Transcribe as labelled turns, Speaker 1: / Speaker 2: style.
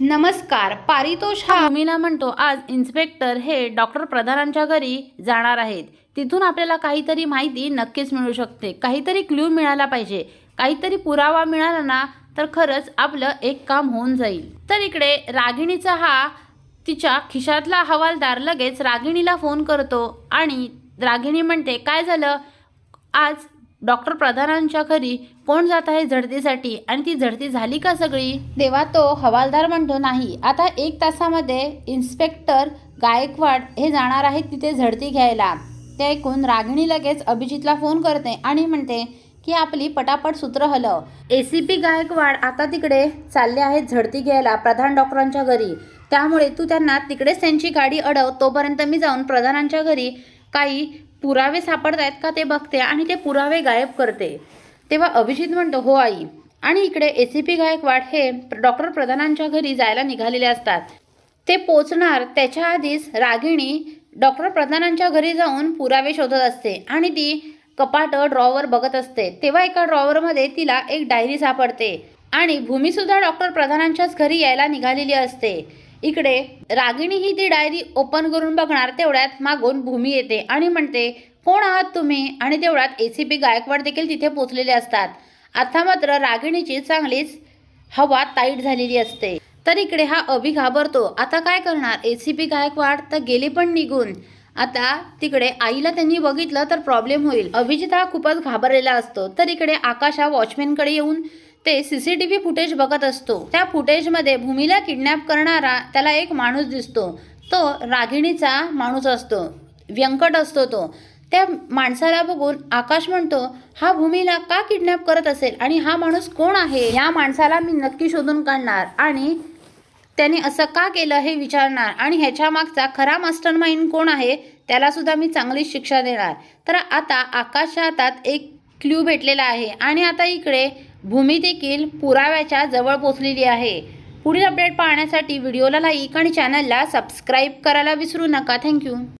Speaker 1: नमस्कार पारितोष हा मीना म्हणतो आज इन्स्पेक्टर हे डॉक्टर प्रधानांच्या घरी जाणार आहेत. तिथून आपल्याला काहीतरी माहिती नक्कीच मिळू शकते. काहीतरी क्ल्यू मिळाला पाहिजे. काहीतरी पुरावा मिळाला ना तर खरंच आपलं एक काम होऊन जाईल. तर इकडे रागिणीचा हा तिच्या खिशातला हवालदार लगेच रागिणीला फोन करतो आणि रागिणी म्हणते काय झालं? आज डॉक्टर प्रधानांच्या घरी कोण जात आहे झडतीसाठी? आणि ती झडती झाली का सगळी? तेव्हा तो हवालदार म्हणतो नाही. आता एक तासामध्ये इन्स्पेक्टर गायकवाड हे जाणार आहेत तिथे झडती घ्यायला. ते ऐकून रागिणी लगेच अभिजितला फोन करते आणि म्हणते की आपली पटापट सूत्र हलव ए सी पी गायकवाड आता तिकडे चालले आहेत झडती घ्यायला प्रधान डॉक्टरांच्या घरी. त्यामुळे तू त्यांना तिकडेच त्यांची गाडी अडव. तोपर्यंत मी जाऊन प्रधानांच्या घरी काही पुरावे सापडत आहेत का ते बघते आणि ते पुरावे गायब करते. तेव्हा अभिजित म्हणतो हो आई. आणि इकडे ए सी पी गायकवाड हे डॉक्टर प्रधानांच्या घरी जायला निघालेले असतात. ते पोचणार त्याच्या आधीच रागिणी डॉक्टर प्रधानांच्या घरी जाऊन पुरावे शोधत असते आणि ती कपाट ड्रॉवर बघत असते. तेव्हा एका ड्रॉवरमध्ये तिला एक डायरी सापडते आणि भूमीसुद्धा डॉक्टर प्रधानांच्याच घरी यायला निघालेली असते. इकडे रागिणी ही ती डायरी ओपन करून बघणार तेवढ्यात मागून भूमी येते आणि म्हणते कोण आहात तुम्ही? आणि तेवढ्यात ए सी पी गायकवाड देखील तिथे पोचलेले असतात. आता मात्र रागिणीची चांगलीच हवा ताईट झालेली असते. तर इकडे हा अभि घाबरतो. आता काय करणार? ए सी पी गायकवाड तर गेले पण निघून. आता तिकडे आईला त्यांनी बघितलं तर प्रॉब्लेम होईल. अभिजित हा खूपच घाबरलेला असतो. तर इकडे आकाश हा वॉचमॅनकडे येऊन ते C C T V footage बघत असतो. त्या फुटेजमध्ये भूमीला किडनॅप करणारा त्याला एक माणूस दिसतो. तो रागिणीचा माणूस असतो. व्यंकट असतो तो. त्या माणसाला बघून आकाश म्हणतो हा भूमीला का किडनॅप करत असेल आणि हा माणूस कोण आहे या माणसाला मी नक्की शोधून काढणार आणि त्याने असं का केलं हे विचारणार आणि ह्याच्या मागचा खरा मास्टर माइंड कोण आहे त्यालासुद्धा मी चांगली शिक्षा देणार. तर आता आकाशच्या हातात एक क्ल्यू भेटलेला आहे आणि आता इकडे भूमी देखील पुराव्याच्या जवळ पोचलेली आहे. पुढील अपडेट पाहण्यासाठी व्हिडिओला लाईक आणि चॅनलला सबस्क्राईब करायला विसरू नका. थँक्यू